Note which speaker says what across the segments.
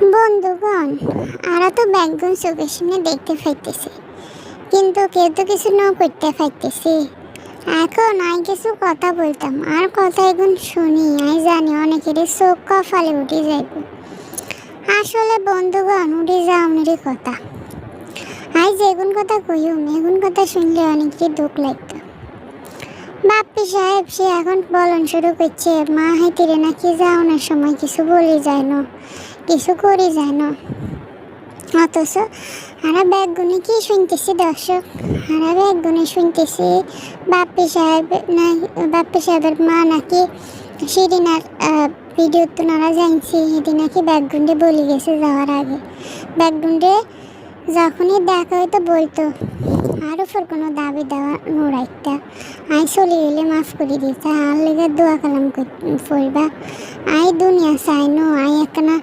Speaker 1: বন্ধুগণ, আরা তো ব্যাগগুন চোখের সামনে দেখতে পাইতেছে। কিন্তু কেউ তো কিছু ন করতে পাইতেছি। এখন আই কিছু কথা বলতাম, আর কথা এখন শুনি আই জানি অনেকেরই চোখ কফালে উঠে যাইব আসলে বন্ধুগণ, উঠে যাওয়ানেরই কথা। আই যেগুন কথা কইম এগুন কথা শুনলে অনেকেরই দুঃখ লাগতো। বাপ্পি সাহেব, সে এখন বলন শুরু করছে, মা হাইতিরে নাকি যাওয়ানোর সময় কিছু বলে যায় না। কিছু করে যায় না অথচ আরা ব্যাগগুনি কি শুনতেছি দর্শক? আরা ব্যাগগুনি শুনতেছি বাপ্পি সাহেব না বাপ্পি সাহেবের মা নাকি সেদিনার ভিডিও তো নারা জানছি, সেদিন নাকি ব্যাগগুন্ডে বলে গেছে যাওয়ার আগে। ব্যাগগুন্ডে যখনই দেখা হয়তো বলতো, আর উপর কোনো দাবি দেওয়া নোড়াইতা আই চলে গেলে মাফ করে দিতে আর লেগে দোয়া কালাম করবা আই দুনিয়া চাই নো আই একখানা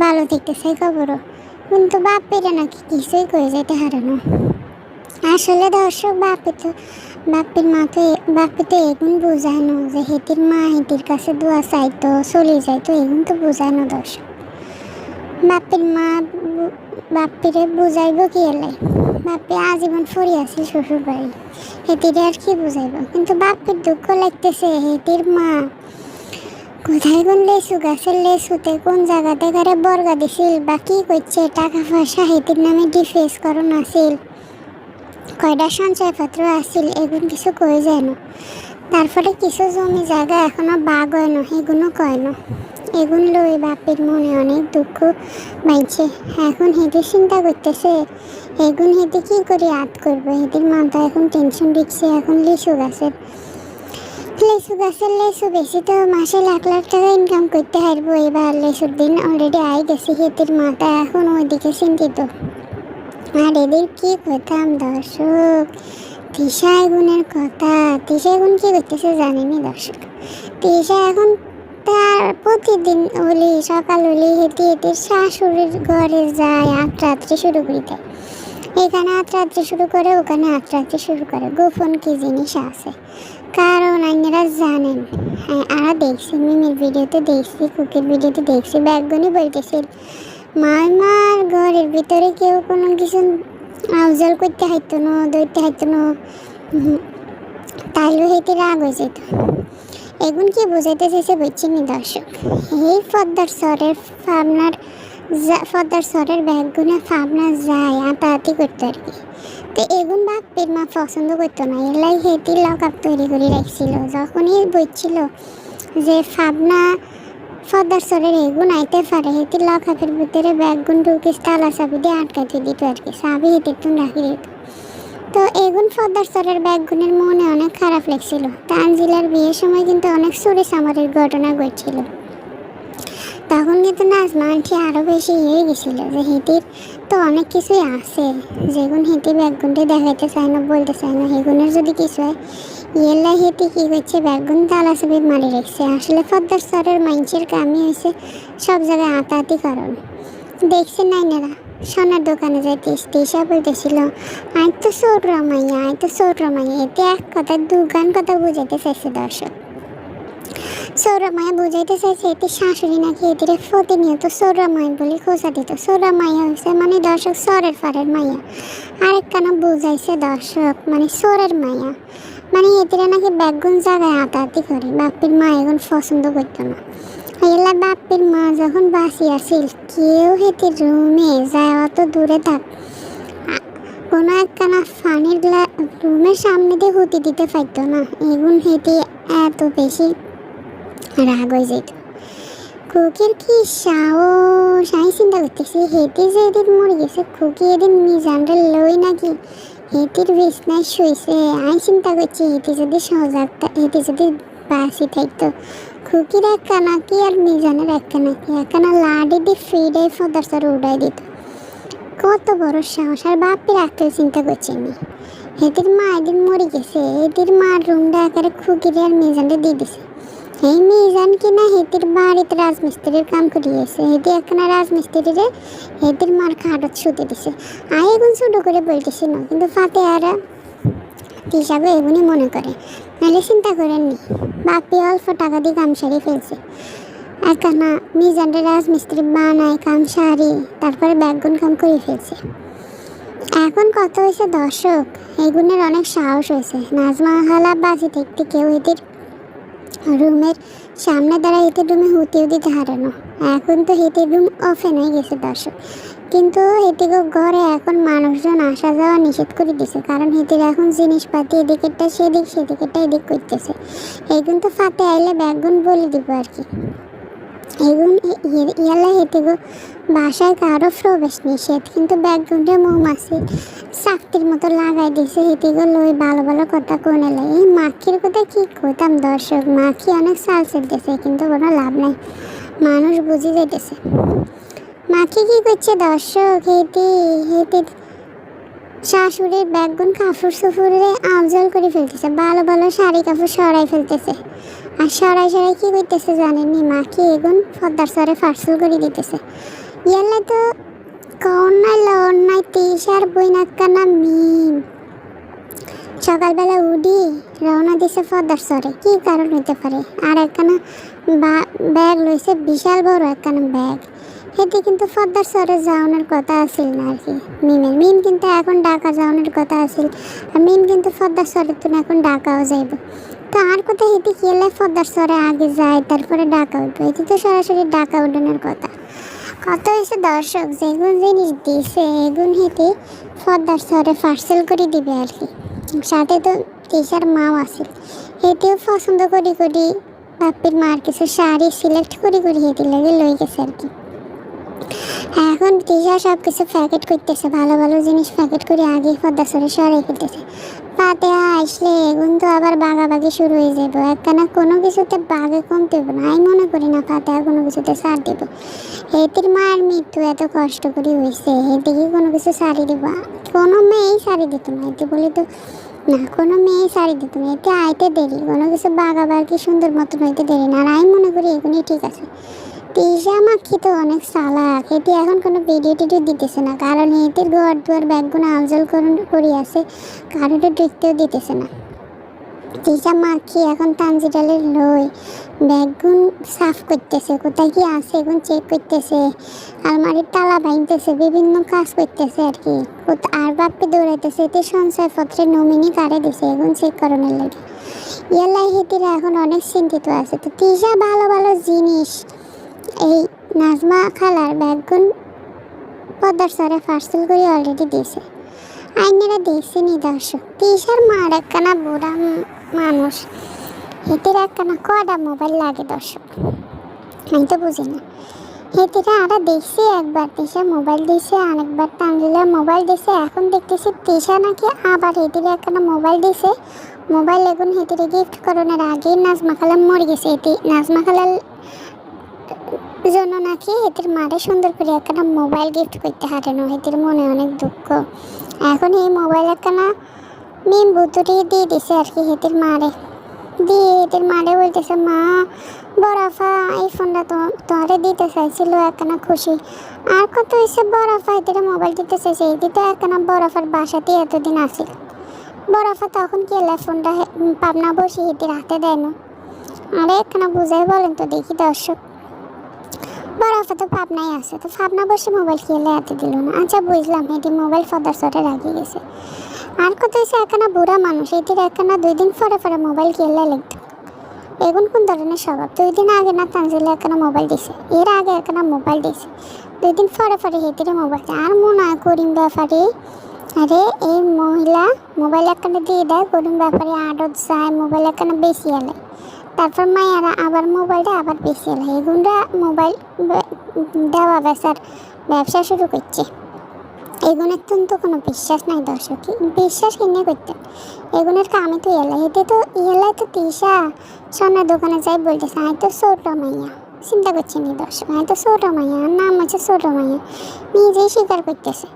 Speaker 1: ভালো দেখতে চাই খবরও। কিন্তু বাপেরা নাকি কিছুই করে যেতে হারানো আসলে দর্শক, বাপে তো, বাপের মা তো বাপে তো এগুন বোঝানো যে হেতির মা হেতির কাছে দোয়া চাইতো চলে যাইতো এগুন তো বোঝানো দর্শক। বাপের মা বু- বাপ্পিরে বুঝাইব কি এলাই বাপে আজীবন ফরি আছিল শ্বশুর বাড়ি হেতিরে আর কি বুঝাইব? কিন্তু বাপের দুঃখ লাগতেছে, হেতির মা কোথায় কোন লেসু গাছের লেসুতে কোন জায়গাতে করে বর্গা দিছিল? বা কি করছে? টাকা পয়সা হেতির নামে ডিফেস করণ আছিল কয়টা সঞ্চয়পত্র আছিল? এগুন কিছু কয়ে যায় না। তারপরে কিছু জমি জায়গা এখনও বাঘ হয় না এগুলো কয় না। এগুন লই বাপের মনে অনেক দুঃখ বাইছে। এখন হেঁটে চিন্তা করতেছে, এগুন হেঁটে কি করে আত করব? হেঁটির মাথা এখন টেনশন দিচ্ছে এখন লিচু গাছের লেচু গাছের লেচু বেশি তো মাসে লাখ লাখ টাকা ইনকাম করতে পারব এবার লেচুর দিন অলরেডি আই গেছে হেঁটির মাথা এখন ওইদিকে চিন্তিত আর এদের কি করতাম দর্শক? তিশা এগুনের কথা। তিশা এগুন কি করতেছে জানেনি দর্শক। তিশা এখন তার প্রতিদিন হলি সকাল হলি হেঁটে হেঁটে শাশুড়ির ঘরে যায় আট রাত্রে শুরু করে দেয়। এখানে আট রাত্রে শুরু করে, ওখানে আট রাত্রে শুরু করে। গোপন কি জিনিস আছে? কারণ আইনেরা জানেন হ্যাঁ আর দেখছি, মিমির ভিডিওতে দেখছি, কুকির ভিডিওতে দেখছি, ব্যাগগুনি বলতেছিল মার ঘরের ভিতরে কেউ কোনো কিছু আউজল করতে হাইতো না দইতে হাইতো না। তাইলেও হেঁটে রাগ হয়ে যেত এগুন কি বোঝাইতে চাইছে বুঝছিনি দর্শক? এই পদ্মার স্বরের ফাবনার পদ্মার স্বরের ব্যাগগুনে ফাবনা যায় আতাহাতি করতো আর কি। তো এগুন বাপের মা পছন্দ করতো না। এলাই হেঁটি লক আপ তৈরি করে রাখছিল। যখনই বুঝছিল যে ফাবনা পদ্মার স্বরের এগুন আইতে পারে, হেঁটি লক আপের ভিতরে ব্যাগগুন ঢুকিস তালা চাবি দিয়ে আটকাতে দিত আর কি। চাবি হেঁটির তুমি রাখি দিত। তো এগুন ফদার সরের ব্যাগগুনের মনে অনেক খারাপ লাগছিল। তানজিলার বিয়ের সময় কিন্তু অনেক চুরি সামারের ঘটনা ঘটছিল। তখন কিন্তু নাজমা আন্টি আরও বেশি হয়ে গেছিল যে হেঁটির তো অনেক কিছুই আছে। যেগুন হেঁটি ব্যাগগুনটি দেখাইতে চায় না, বলতে চায় না সেগুনের যদি কিছু হয় ইয়েলা হেঁটি কী করছে ব্যাগগুন তালা চাবি মারি রেখেছে। আসলে ফদ্দার সরের মাইন্সের কামই হয়েছে সব জায়গায় আতাহাতি কারণ। দেখছে নাইনেরা, সোনার দোকানে যাইতিস তিসা বলতেছিল, আয় তো সৌর রমাইয়া, আয় তো সৌর রমাইয়া। এতে এক কথা দুগান কথা বুঝাইতে চাইছে দর্শক। সৌরমায়া বুঝাইতে চাইছে, এটি শাশুড়ি নাকি এদের প্রতিনিয়ত সৌরমায় বলে খোঁজা দিত? সৌরমায়া হয়েছে মানে দর্শক সরের ফারের মাইয়া আরেক কানা বুঝাইছে দর্শক মানে সরের মায়া। মানে এদের নাকি ব্যাগুন জায়গায় আতাহাতি করে, বাপির মা এখন পছন্দ করতো না। এলা বাপির মা যখন আসিল, কেউ হেঁটে রুমে যায় অত দূরে থাক। কোনো একখানা ফানির রুমের সামনে দিয়ে হুতি দিতে পারতো না। এগুন হেঁটে এত বেশি রাগ হয়ে যেত খুকির কি সাহস? আমি চিন্তা করতেছি, হেঁটে যে এদিন মরে গেছে খুকি এদিন মিজানরে লই নাকি? হেঁটির বিছনায় শুয়েছে আমি চিন্তা করছি, হেঁটে যদি সজাগ হেঁটে যদি বাসি থাকতো খুকির একখানা কি আর মিজানের একখানা কি একখানা লাডি দিয়ে ফিডে ফদার উড়াই দিত। কত বড় সাহস, আর বাপের রাখতেও চিন্তা করছি আমি হেতির মা একদিন মরে গেছে হেতির মার রুমটা একেবারে খুকিরে আর মিজানরে দিয়ে দিছে। এই মিজান কিনা হেতির বাড়িতে রাজমিস্ত্রির কাম করিয়েছে। হেতি একখানা রাজমিস্ত্রিরে হেতির মার খাটত শুতে দিছে। আই এখন ছোটো করে বলতেছি না, কিন্তু ফাতে আর হিসাবে এগুনি মনে করে। নাহলে চিন্তা করেননি বাপি অল্প টাকা দিয়ে কাম সারিয়ে ফেলছে। একখানা মিজানরে রাজমিস্ত্রি বানায়, কাম সারি, তারপরে ব্যাগুন কাম করে ফেলছে। এখন কত হয়েছে দর্শক? এগুনের অনেক সাহস হয়েছে। নাজমা হালা বাজি দেখতে কেউ এদের রুমের সামনে দ্বারা হিটের রুমে হুতি দিতে হারানো। এখন তো হিটের রুম অফেন হয়ে গেছে দর্শক। কিন্তু হেঁটেগো ঘরে এখন মানুষজন আসা যাওয়া নিষেধ করে দিছে। কারণ হেঁটের এখন জিনিসপাতি এদিকেরটা সেদিক, সেদিকেরটা এদিক করতেছে। এই কিন্তু ফাতে আইলে ব্যাগগুন বলে দিব আর কি। এগুন ইয়ালা বাসায় কারও প্রবেশ নিষেধ, কিন্তু ব্যাগগুনটা মৌমাছি মতো লাগাই ভালো ভালো কথা কোনে লাই এই মাখির কথা কইতাম দর্শক? মাখি অনেক কিন্তু কোনো লাভ নাই। মানুষ বুঝে যাইতেছে। মাখি কি করছে দর্শক? হেঁটে হেঁটে শাশুড়ির ব্যাগগুন কাপড় সুপুরে আউজল করে ফেলতেছে, ভালো ভালো শাড়ি কাপড় সরাই ফেলতেছে। আর সরাই সরাই কি করতেছে জানেননি? মাখি এগুন পদ্মার সরে পার্সেল করে দিতেছে। ইয়ালে তো কন্যায় লন্যায় তিসার বইনাক্কানা মিম। সকালবেলা উডি রওনা দিছে পদ্মার সরে কি কারণ হতে পারে? আর একখানা ব্যাগ লইছে, বিশাল বড় একখানা ব্যাগ। এতে কিন্তু পদ্মার সরে যাওয়ানোর কথা আছিল না আর কি মিমের, মিম কিন্তু এখন ডাকা যাওয়ানোর কথা আছিল। আর মিম কিন্তু পদ্মার সরে তো এখন ডাকাও যাইব। তো আর কথা হেঁটে খেলে পদ্মার সরে আগে যায়, তারপরে ঢাকা উঠবে। এতে তো সরাসরি ঢাকা উঠানোর কথা। কত হয়েছে দর্শক? যেগুন জিনিস দিছে এগুন হেঁটে পদ্মার সরে পার্সেল করে দিবে আর কি। সাথে তো টিচার মাও আছে। হেঁটেও পছন্দ করি করি, বাপির মার কিছু শাড়ি সিলেক্ট করি করি হেঁটে লাগে লই গেছে আর কি। এখন টিচা সব কিছু প্যাকেট করতেছে, ভালো ভালো জিনিস প্যাকেট করে আগে পদ্মা সরে সরাই ফেলতেছে পাতে আসলে এগুন তো আবার বাগাবাগি শুরু হয়ে যাব একখানা কোনো কিছুতে বাগে কমতে হবে না। আমি মনে করি না পাতে আর কোনো কিছুতে সার দেবো। এটির মায়ের মৃত্যু এত কষ্ট করে হয়েছে এদিকে কোনো কিছু শাড়ি দিব। কোনো মেয়েই শাড়ি দিত না। এতে বলি তো, না, কোনো মেয়ে সারি দিত না। এতে আইতে দেরি। কোনো কিছু বাগাবাগি সুন্দর মতন হইতে দেরি না। আর আমি মনে করি এগুলোই ঠিক আছে। তিশা মাখি তো অনেক চালাক। এটি এখন কোনো ভিডিও টিডিও দিতেছে না। কারণ এটির ঘর দুয়ার ব্যাগগুলো আলজল করি আছে কারোটা দেখতেও দিতেছে না। তিশা মাখি এখন তানজিটালের লই? ব্যাগগুন সাফ করতেছে, কোথায় কি আছে এখন চেক করতেছে। আলমারির তালা ভাঙতেছে, বিভিন্ন কাজ করতেছে আর কি। আর বাপকে দৌড়াইতেছে এতে সঞ্চয়পত্রে নমিনি কারে দিছে এখন চেক করানোর লাগে। ইয়ালাই হেতিরা এখন অনেক চিন্তিত আছে। তো তিশা ভালো ভালো জিনিস এই নাজমা খালার ব্যাগগুন পদ্মার সরে পার্সেল করে অলরেডি দিয়েছে। আইনেরা দেখছে নি দর্শক তিসার মার একখানা বুড়া মানুষ। হেতের একখানা কটা মোবাইল লাগে দর্শক? আমি তো বুঝি না। হেতেরা আরা দেখছি একবার। তিসা মোবাইল দিছে আরেকবার তানজিলা মোবাইল দিছে এখন দেখতেছি তিসা নাকি আবার হেতির একখানা মোবাইল দিছে মোবাইল এখন হেতিরে গিফট করানোর আগেই নাজমা খালা মরে গেছে। এটি নাজমা খালার জন্য নাকি হেতির মারে সুন্দর করে একখানা মোবাইল গিফট করতে হারানো হেতির মনে অনেক দুঃখ। এখন এই মোবাইল একখানা মিম বুতুরি দিয়ে দিছে আর কি হেতির মারে। দিয়ে হেতির মারে বলতেছে, মা, বরাফা এই ফোনটা তো তোরে দিতে চাইছিল, একখানা খুশি। আর কত হয়েছে বরাফা হেতিরে মোবাইল দিতে চাইছে? এটি তো একখানা বরাফার বাসাতেই এতদিন আসিল বরাফা তখন কি এলে ফোনটা পাবনা বসে হেতির হাতে দেয় না? আরে একখানা বুঝাই বলেন তো দেখি দর্শক। বরফে তো পাবনাই আছে। তো পাবনা বসে মোবাইল খেলে এত দিল না। আচ্ছা বুঝলাম, এটি মোবাইল ফদার সরে রাখিয়ে গেছে। আর কত হয়েছে একখানা বুড়া মানুষ, এটির একখানা দুই দিন পরে পরে মোবাইল খেলে লিখত এগুন কোন ধরনের স্বভাব? দুই দিন আগে না তানজিলে একখানা মোবাইল দিছে। এর আগে একখানা মোবাইল দিছে। দুই দিন পরে পরে হেতিরে মোবাইল আর মনে হয় করিম ব্যাপারে। আরে, এই মহিলা মোবাইল একখানা দিয়ে দেয় করিম ব্যাপারে আডত যায় মোবাইল একখানা বেশি এলে তারপর মায়েরা আবার মোবাইলটা আবার বেশি এলে এগুনরা মোবাইল দেওয়া বেচার ব্যবসা শুরু করছে। এগুনের তো তো কোনো বিশ্বাস নাই দর্শক বিশ্বাস কিনে করতে? এগুনের কামে তো এলাই এতে তো এলাই তো তিসা সোনার দোকানে যাই বলতেছে আমি তো ছোট মাইয়া। চিন্তা করছি নি দর্শক আমি তো ছোট মাইয়া নাম হচ্ছে ছোট মাইয়া। নিজেই স্বীকার করতেছে।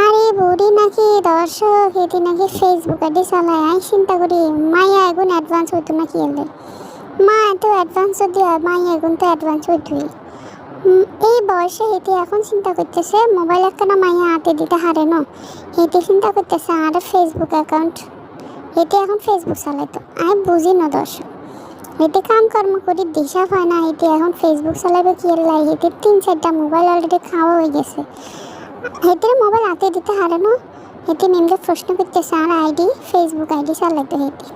Speaker 1: আর এই বুড়ি নাকি দর্শক, এটি নাকি ফেসবুক আইডি চালায় আমি চিন্তা করি, মাইয়া এখন অ্যাডভান্স হতো নাকি এলে মা এত অ্যাডভান্স দিয়ে মাইয়া এখন তো অ্যাডভান্স উম, এই বয়সে হেঁটে এখন চিন্তা করতেছে মোবাইল একখানা মাইয়া হাতে দিতে হারে ন? হেঁটে চিন্তা করতেছে আর ফেসবুক অ্যাকাউন্ট হেঁটে এখন ফেসবুক চালাইতো আমি বুঝি না দর্শক এতে কাম কর্ম করি দিশা হয় না এতে এখন ফেসবুক চালাবে কি লাই? এতে তিন চারটা মোবাইল অলরেডি খাওয়া হয়ে গেছে। এতে মোবাইল হাতে দিতে হারে না? এতে মেমকে প্রশ্ন করতেছে আর আইডি ফেসবুক আইডি চালাতে হেঁটে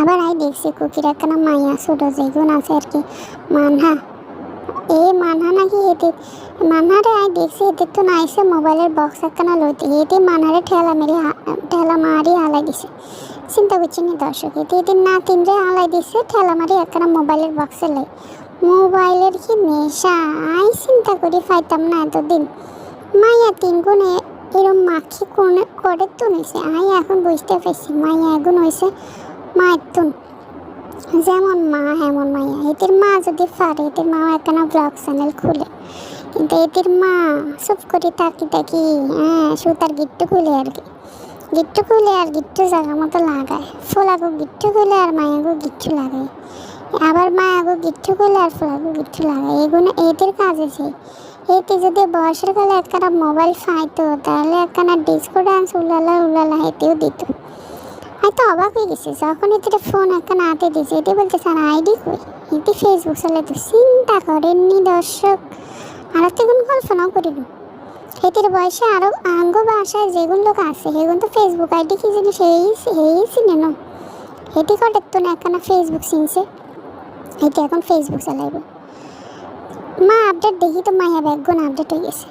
Speaker 1: আবার আই দেখছি কুকির একখানা মাইয়া ছোট যেগুন আছে আর কি। মানহা। এ মানহা নাকি এতে মানহারে আই দেখছি এতে তো নাইছে মোবাইলের বক্স একখানা লইতে এতে মানহারে ঠেলা মেরে ঠেলা মারি হালাই দিছে। চিন্তা করছি নি দর্শক এতে এতে না তিনটে হালাই দিছে, ঠেলা মারি একখানা মোবাইলের বক্সে লাই। মোবাইলের কি নেশা? আই চিন্তা করি, পাইতাম না এতদিন। মাইয়া তিন গুণে এরম মাখি করে তো নিছে। আই এখন বুঝতে পারছি মাইয়া এগুন হয়েছে মায়ের তুন যেমন মা, হেমন মাইয়া। এদের মা যদি পারে, এদের মা একখানা ব্লগ চ্যানেল খুলে। কিন্তু এদের মা সব করে তাকি তাকি হ্যাঁ সুতার গিট্টু খুলে আর কি। গিট্টু খুলে আর গিট্টু জায়গা মতো লাগায়। ফোলাগো গিট্টু খুলে আর মায়াগো গিট্টু লাগায়। আবার মায়াগো গিট্টু খুলে আর ফোলাগো গিট্টু লাগায়। এগুলো এদের কাজ আছে এতে যদি বয়সের কালে একখানা মোবাইল ফাইতো তাহলে একখানা ডিস্কো ডান্স উলালা উলালা হেতেও দিত। হয়তো অবাক হয়ে গেছে, যখন এতে ফোন একখানা হাতে দিয়েছে এতে বলতে স্যার, আইডি কই? এতে ফেসবুক চালে তো, চিন্তা করেননি দর্শক। আর তো কোনো কল্পনাও করিনি এদের বয়সে আরও আঙ্গ বাসায় যেগুন লোক আছে, সেগুন তো ফেসবুক আইডি কি জিনিস সেই সেই চিনে না। এটি কটার তো না, একখানা ফেসবুক চিনছে। এটি এখন ফেসবুক চালাইব। মা আপডেট দেখি তো, মাইয়া ব্যাগগুন আপডেট হয়ে গেছে।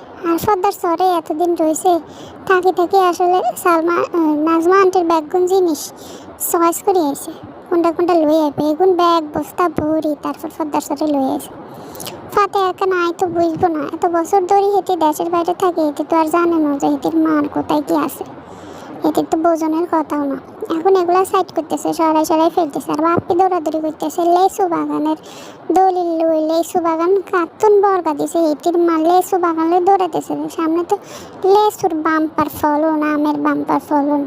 Speaker 1: সর্দার সরে এতদিন রয়েছে। থাকি থাকি আসলে সালমা নাজমা আন্টির ব্যাগগুন জিনিস চয়েস করে এসে কোনটা কোনটা লই আসবে এগুন ব্যাগ, বস্তা, ভরি, তারপর সর্দার সরে লই আসে ফাতে এখন আয় তো বুঝব না। এত বছর ধরে হেঁটে দেশের বাইরে থাকে, হেঁটে তো আর জানে না যে হেঁটের মার কোথায় কি আছে। এদের তো বোজনের কথাও না। এখন এগুলো সাইড করতেছে, সরাই সরাই ফেলতেছে। আর বাপি দৌড়াদৌড়ি করতেছে, লেসু বাগানের দলিল লই লেসু বাগান কাতুন বর্গা দিছে, এটির মা লেসু বাগান দৌড়াতেছে সামনে তো লেসুর বাম্পার ফলন, আমের বাম্পার ফলন।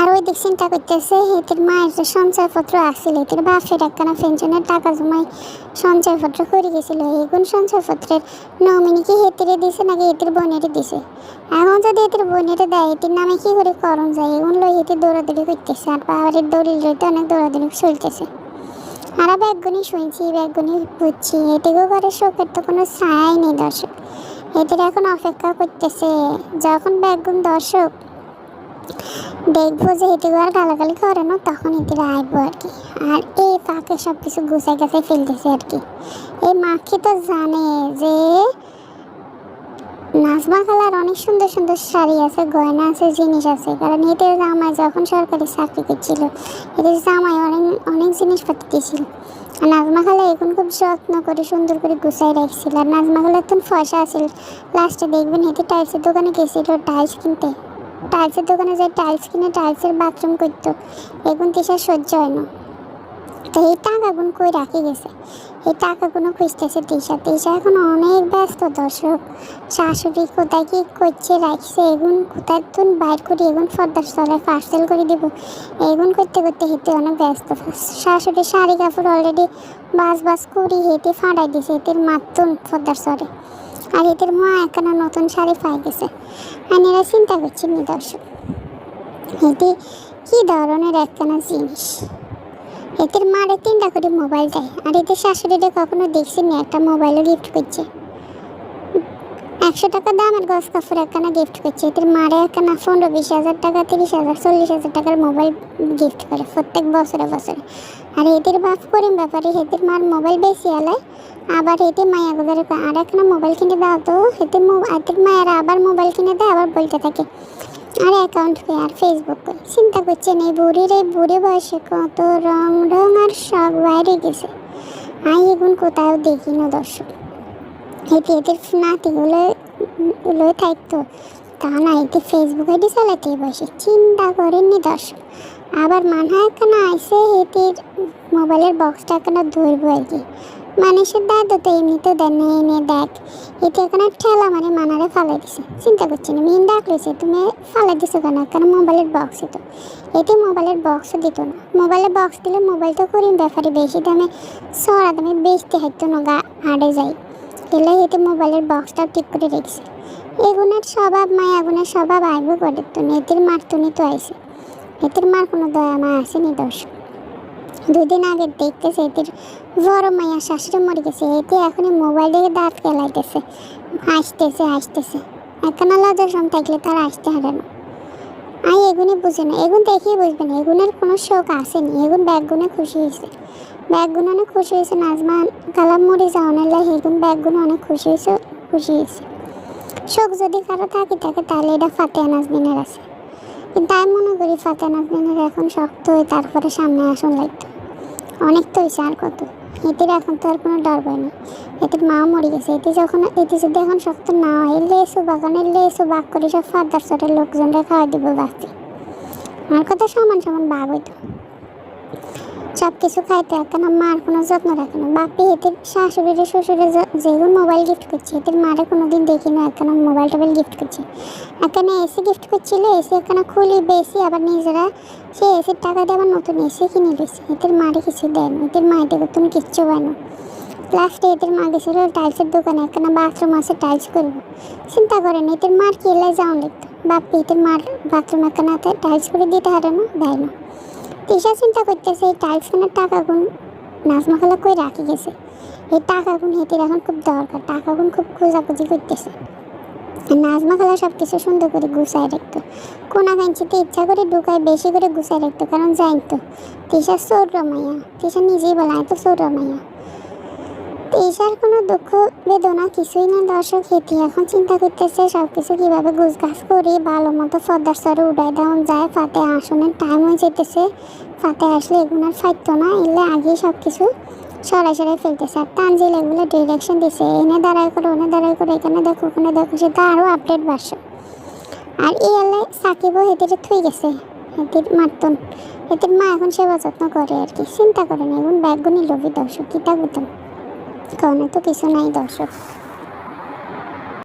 Speaker 1: আর ওই দিক চিন্তা করতেছে হেতির মায়ের যে সঞ্চয়পত্র আসছিল হেতির বাপের একখানা পেনশনের টাকা জমাই সঞ্চয়পত্র করে গেছিল। এগুন সঞ্চয়পত্রের নমিনি কি হেতিরে দিছে নাকি হেতির বোনেরে দিছে? এখন যদি হেতির বোনেরে দেয় হেতির নামে কি করে করণ যায়? এগুন লই হেতি দৌড়াদৌড়ি করতেছে, আর পাহাড়ের দলিল রইতে অনেক দৌড়াদৌড়ি চলতেছে। আর ব্যাগগুনি শুনছি ব্যাগগুনি বুঝছি, এদিকেও করে শোকের তো কোনো ছায়াই নেই দর্শক। এদের এখন অপেক্ষা করতেছে, যখন ব্যাগগুন দর্শক দেখব যে হেঁটে আর গালাগালি করে না, তখন এদের আইবো আর কি। আর এই পাকে সব কিছু গুছাই গাছাই ফেলতেছে আর কি। এই মাখি তো জানে যে নাজমা খালার অনেক সুন্দর সুন্দর শাড়ি আছে, গয়না আছে, জিনিস আছে। কারণ এদের জামাই যখন সরকারি চাকরি করছিল এদের জামাই অনেক অনেক জিনিসপত্র দিয়েছিল আর নাজমা খালা এখন খুব যত্ন করে, সুন্দর করে গুছাই রাখছিল। আর নাজমা খালার তখন পয়সা আছিল। লাস্টে দেখবেন হেঁটে টাইলসের দোকানে গেছিল টাইলস কিনতে। টাইলসের দোকানে যে টাইলস কিনে টাইলসের বাথরুম করতো। এগুন তিসা সহ্য হয় না। তো এই টাকাগুলো কই রাখি গেছে? এই টাকাগুলো খুঁজতেছে তিসা তিসা এখন অনেক ব্যস্ত, দর্শক। শাশুড়ি কোথায় কি করছে, রাখছে এগুন কোথায় তুন বাইর করি এগুন ফর্দার স্তরে পার্সেল করে দিব। এগুন করতে করতে হেঁটে অনেক ব্যস্ত। শাশুড়ি শাড়ি কাপড় অলরেডি বাস বাস করি, হেঁটে ফাঁড়াই দিছে এদের মাতুন ফর্দার স্তরে আর এদের মা এখনও নতুন শাড়ি পাই গেছে। আর এরা চিন্তা করছে নি দর্শক। এটি কী ধরনের একখানা জিনিস? এদের মারে তিনটা করে মোবাইল দেয়। আর এদের শাশুড়িটা কখনো দেখছি না একটা মোবাইলও গিফট করছে? একশো টাকা দামের গছ কাপড় একখানা গিফট করছে। এদের মারে একখানা পনেরো, বিশ হাজার টাকা, তিরিশ হাজার, চল্লিশ হাজার টাকার মোবাইল গিফট করে প্রত্যেক বছরে বছরে। আর এদের বাপ করিম ব্যাপারে এদের মার মোবাইল বেশি আলায়, আবার এতে মায়া গোদারে আর একটা মোবাইল কিনে দাও তো। এতে এদের মায়েরা আবার মোবাইল কিনে দেয়, আবার বলতে থাকে, আর অ্যাকাউন্ট কই আর ফেসবুক কই চিন্তা করছেন এই বুড়ির এই বুড়ি বয়সে কত রং রং আর শখ বাইরে গেছে। আমি এখন কোথাও দেখি না দর্শক। এতে এদের নাতিগুলো লয়ে থাকতো তা না এতে ফেসবুক আইডি চালাতে বসে। চিন্তা করেননি দর্শক। আবার মানহা একখানা আইসে? এদের মোবাইলের বক্সটা একখানা ধরবো আর কি? মানুষের দাদা তো এমনিতেও দেন না, এনে দেখ। এতে এখানে ঠেলা মানে মানারে ফালাই দিছে? চিন্তা করছি না মেন ডাকলেছে তুমি ফালাই দিছো কেন? কেন মোবাইলের বক্স তো? এতে মোবাইলের বক্সও দিত না। মোবাইলের বক্স দিলে মোবাইল তো করিম ব্যাপারে, বেশি দামে, সরা দামে বেচতে হয়তো না গা যায় এলে এতে মোবাইলের বক্সটাও ঠিক করে রেখেছে। এগুনের স্বভাব মায় আগুনের স্বভাব আইব করে তো এদের মার তুনি তো আইসে এদের মার কোনো দয়া মা আসেনি দর্শক? দুদিন আগে দেখতেছে এটির বড় মাইয়া শাশুড়ি মরে গেছে। এটি এখন মোবাইল দেখে দাঁত কেলাইতেছে হাসতেছে হাসতেছে। একখানা লজ্জার সম থাকলে তারা আসতে হারে না। আই এগুনি বুঝে না। এগুন দেখিয়ে বুঝবে না এগুনের কোনো শোক আসেনি এগুন ব্যাগগুনে খুশি হয়েছে। ব্যাগগুন অনেক খুশি হয়েছে। নাজমা কালাম মরে যাওয়ানের লাই এগুন ব্যাগগুন অনেক খুশি হয়েছে খুশি হয়েছে। শোক যদি কারও থাকে থাকে, তাহলে এটা ফাতে নাজমিনের আছে। কিন্তু আমি মনে করি ফাতে নাজমিনের এখন শক্ত হয়ে তারপরে সামনে আসন লাগতো। অনেক তো হয়েছে আর কত। এটির এখন তো আর কোনো ডর ভয় নেই। এটির মাও মরে গেছে। এটি যখন, এটি যদি এখন শক্ত না হয় লেসু বাগানের লেসু বাগ করে সব ফাদার সরের লোকজনরা খাওয়া দিব বাঁচতে আমার কথা সমান সমান বাঘ হইতো। সব কিছু খাইতে এখন মার কোনো যত্ন রাখে না? বাপি, এদের শাশুড়ির শ্বশুরে যেগুলো মোবাইল গিফট করছে। এদের মারে কোনোদিন দেখি না এখন মোবাইল টোবাইল গিফট করছে। এখানে এসি গিফট করছিল এসি এখানে খুলি, বেশি, আবার নিজেরা সে এসির টাকা দিয়ে আবার নতুন এসি কিনে দিয়েছে এদের মারে কিছু দেয় না। এদের মায়ের দেখো তুমি কিচ্ছু পায় না। লাস্টে এদের মা গেছিল টাইলসের দোকানে, এখানে বাথরুম আছে টাইলস করব। চিন্তা করেন, এদের মার কি এলাই যাওয়া লিখতো বাপ্পি এদের মার বাথরুম এখানে টাইলস করে দিতে হারে না, দেয় না। তিশা চিন্তা করতেছে, এই টাইলস টাকা টাকাগুন নাজমা খালা কই রাখি গেছে? এই টাকাগুন হেঁটে এখন খুব দরকার টাকাগুন খুব খোঁজাখুঁজি করতেছে। নাজমা খালা সব কিছু সুন্দর করে গুছায় রাখতো। কোনা কাঞ্চিতে ইচ্ছা করে ঢুকায়, বেশি করে গুছায় রাখতো, কারণ জানতো তিশা চোর রমাইয়া, তিশা নিজেই বলা এত সৌর তিশার কোনো দুঃখ, বেদনা কিছুই না দর্শক। হেঁটে এখন চিন্তা করতেছে সব কিছু কীভাবে গুছগাছ করে, ভালো মতো ফদার সরে উড়াই দেওয়া যায়। ফাতে আসনের টাইম হয়ে যেতেছে। ফাতে আসলে এগুলো ফাইতো না, এলে আগেই সব কিছু সরাই সরাই ফেলতেছে। আর তানজিল এগুলো ডিরেকশন দিছে, এনে দাঁড়াই করে, ওনে দাঁড়াই করে, এখানে দেখো, ওখানে দেখো, সেটা আরও আপডেট বাড়ছে। আর এই এলে সাকিবও হেঁটে থুই গেছে হেঁটির মারতন। হেঁটির মা এখন সেবা যত্ন করে আর কি, চিন্তা করেন এখন ব্যাগগুনি লোভী দর্শক কীটা করতাম কারণে তো কিছু নাই দর্শক